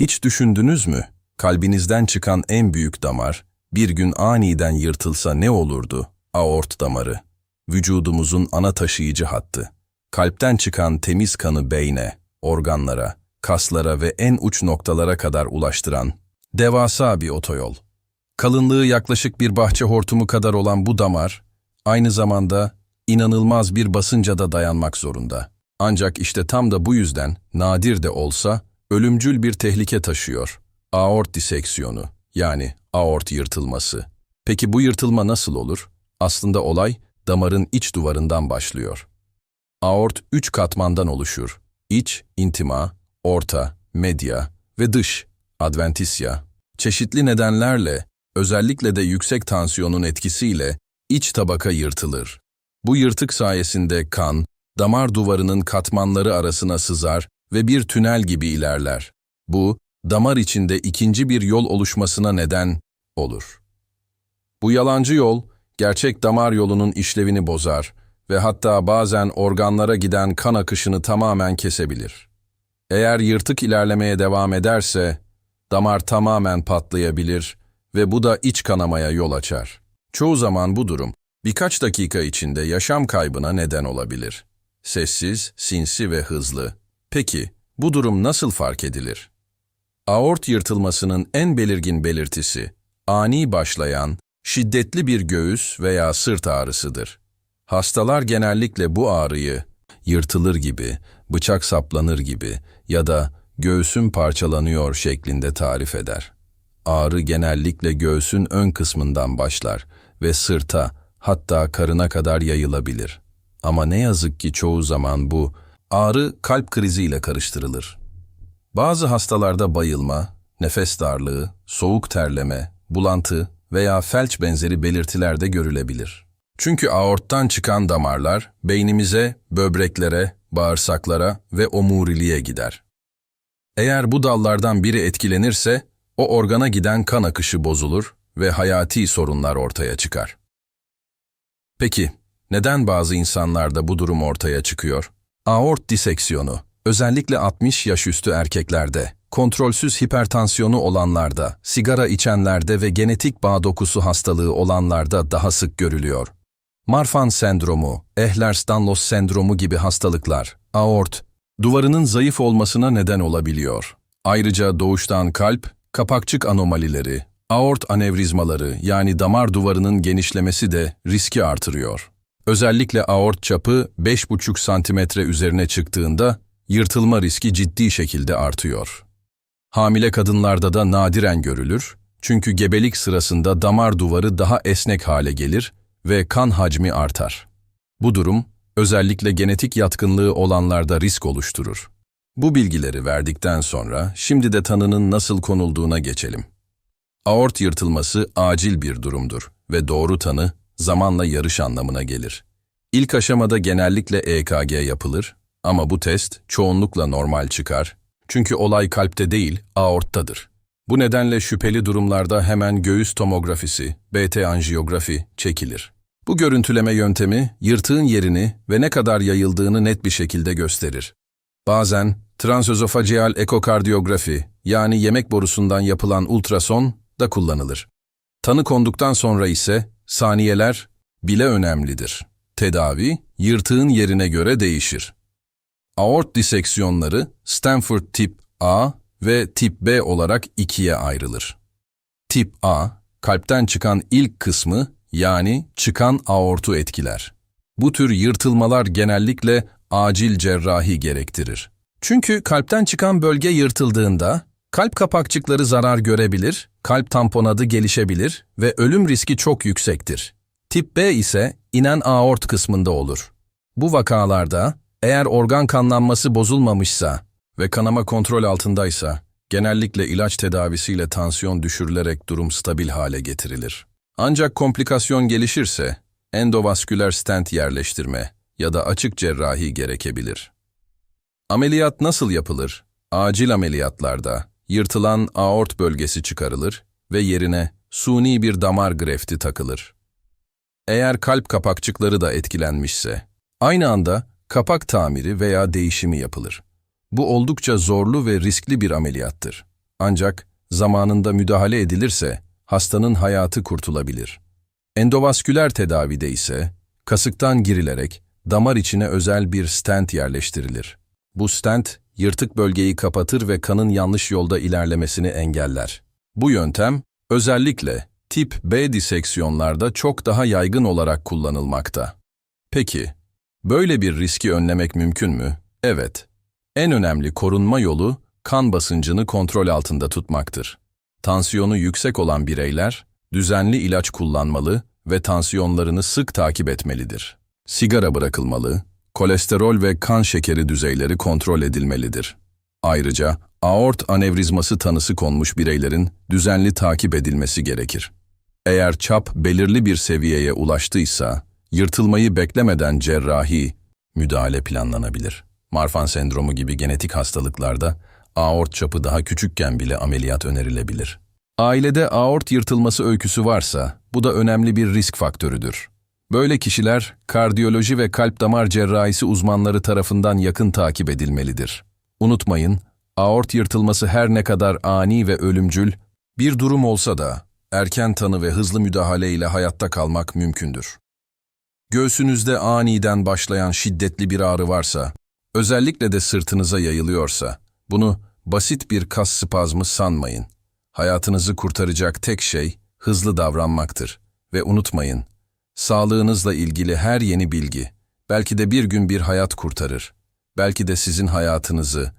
Hiç düşündünüz mü? Kalbinizden çıkan en büyük damar, bir gün aniden yırtılsa ne olurdu? Aort damarı. Vücudumuzun ana taşıyıcı hattı. Kalpten çıkan temiz kanı beyne, organlara, kaslara ve en uç noktalara kadar ulaştıran devasa bir otoyol. Kalınlığı yaklaşık bir bahçe hortumu kadar olan bu damar, aynı zamanda inanılmaz bir basınca da dayanmak zorunda. Ancak işte tam da bu yüzden, nadir de olsa, ölümcül bir tehlike taşıyor. Aort diseksiyonu, yani aort yırtılması. Peki bu yırtılma nasıl olur? Aslında olay, damarın iç duvarından başlıyor. Aort üç katmandan oluşur. İç, intima, orta, medya ve dış, adventisya. Çeşitli nedenlerle, özellikle de yüksek tansiyonun etkisiyle iç tabaka yırtılır. Bu yırtık sayesinde kan, damar duvarının katmanları arasına sızar ve bir tünel gibi ilerler. Bu, damar içinde ikinci bir yol oluşmasına neden olur. Bu yalancı yol, gerçek damar yolunun işlevini bozar ve hatta bazen organlara giden kan akışını tamamen kesebilir. Eğer yırtık ilerlemeye devam ederse, damar tamamen patlayabilir ve bu da iç kanamaya yol açar. Çoğu zaman bu durum, birkaç dakika içinde yaşam kaybına neden olabilir. Sessiz, sinsi ve hızlı. Peki, bu durum nasıl fark edilir? Aort yırtılmasının en belirgin belirtisi, ani başlayan, şiddetli bir göğüs veya sırt ağrısıdır. Hastalar genellikle bu ağrıyı, yırtılır gibi, bıçak saplanır gibi ya da göğsüm parçalanıyor şeklinde tarif eder. Ağrı genellikle göğsün ön kısmından başlar ve sırta, hatta karına kadar yayılabilir. Ama ne yazık ki çoğu zaman bu ağrı kalp kriziyle karıştırılır. Bazı hastalarda bayılma, nefes darlığı, soğuk terleme, bulantı veya felç benzeri belirtiler de görülebilir. Çünkü aorttan çıkan damarlar beynimize, böbreklere, bağırsaklara ve omuriliğe gider. Eğer bu dallardan biri etkilenirse, o organa giden kan akışı bozulur ve hayati sorunlar ortaya çıkar. Peki, neden bazı insanlarda bu durum ortaya çıkıyor? Aort diseksiyonu, özellikle 60 yaş üstü erkeklerde, kontrolsüz hipertansiyonu olanlarda, sigara içenlerde ve genetik bağ dokusu hastalığı olanlarda daha sık görülüyor. Marfan sendromu, Ehlers-Danlos sendromu gibi hastalıklar, aort, duvarının zayıf olmasına neden olabiliyor. Ayrıca doğuştan kalp, kapakçık anomalileri, aort anevrizmaları yani damar duvarının genişlemesi de riski artırıyor. Özellikle aort çapı 5,5 santimetre üzerine çıktığında yırtılma riski ciddi şekilde artıyor. Hamile kadınlarda da nadiren görülür çünkü gebelik sırasında damar duvarı daha esnek hale gelir ve kan hacmi artar. Bu durum özellikle genetik yatkınlığı olanlarda risk oluşturur. Bu bilgileri verdikten sonra şimdi de tanının nasıl konulduğuna geçelim. Aort yırtılması acil bir durumdur ve doğru tanı zamanla yarış anlamına gelir. İlk aşamada genellikle EKG yapılır ama bu test çoğunlukla normal çıkar çünkü olay kalpte değil, aorttadır. Bu nedenle şüpheli durumlarda hemen göğüs tomografisi, BT anjiyografi çekilir. Bu görüntüleme yöntemi yırtığın yerini ve ne kadar yayıldığını net bir şekilde gösterir. Bazen transözofageal ekokardiyografi yani yemek borusundan yapılan ultrason da kullanılır. Tanı konduktan sonra ise saniyeler bile önemlidir. Tedavi yırtığın yerine göre değişir. Aort diseksiyonları Stanford tip A ve tip B olarak ikiye ayrılır. Tip A, kalpten çıkan ilk kısmı yani çıkan aortu etkiler. Bu tür yırtılmalar genellikle acil cerrahi gerektirir. Çünkü kalpten çıkan bölge yırtıldığında kalp kapakçıkları zarar görebilir, kalp tamponadı gelişebilir ve ölüm riski çok yüksektir. Tip B ise inen aort kısmında olur. Bu vakalarda eğer organ kanlanması bozulmamışsa ve kanama kontrol altındaysa genellikle ilaç tedavisiyle tansiyon düşürülerek durum stabil hale getirilir. Ancak komplikasyon gelişirse endovasküler stent yerleştirme ya da açık cerrahi gerekebilir. Ameliyat nasıl yapılır? Acil ameliyatlarda yırtılan aort bölgesi çıkarılır ve yerine suni bir damar grefti takılır. Eğer kalp kapakçıkları da etkilenmişse, aynı anda kapak tamiri veya değişimi yapılır. Bu oldukça zorlu ve riskli bir ameliyattır. Ancak zamanında müdahale edilirse hastanın hayatı kurtulabilir. Endovasküler tedavide ise kasıktan girilerek damar içine özel bir stent yerleştirilir. Bu stent yırtık bölgeyi kapatır ve kanın yanlış yolda ilerlemesini engeller. Bu yöntem özellikle tip B diseksiyonlarda çok daha yaygın olarak kullanılmakta. Peki, böyle bir riski önlemek mümkün mü? Evet. En önemli korunma yolu kan basıncını kontrol altında tutmaktır. Tansiyonu yüksek olan bireyler düzenli ilaç kullanmalı ve tansiyonlarını sık takip etmelidir. Sigara bırakılmalı, kolesterol ve kan şekeri düzeyleri kontrol edilmelidir. Ayrıca aort anevrizması tanısı konmuş bireylerin düzenli takip edilmesi gerekir. Eğer çap belirli bir seviyeye ulaştıysa, yırtılmayı beklemeden cerrahi müdahale planlanabilir. Marfan sendromu gibi genetik hastalıklarda aort çapı daha küçükken bile ameliyat önerilebilir. Ailede aort yırtılması öyküsü varsa, bu da önemli bir risk faktörüdür. Böyle kişiler, kardiyoloji ve kalp damar cerrahisi uzmanları tarafından yakın takip edilmelidir. Unutmayın, aort yırtılması her ne kadar ani ve ölümcül bir durum olsa da, erken tanı ve hızlı müdahale ile hayatta kalmak mümkündür. Göğsünüzde aniden başlayan şiddetli bir ağrı varsa, özellikle de sırtınıza yayılıyorsa, bunu basit bir kas spazmı sanmayın. Hayatınızı kurtaracak tek şey hızlı davranmaktır. Ve unutmayın, sağlığınızla ilgili her yeni bilgi, belki de bir gün bir hayat kurtarır. Belki de sizin hayatınızı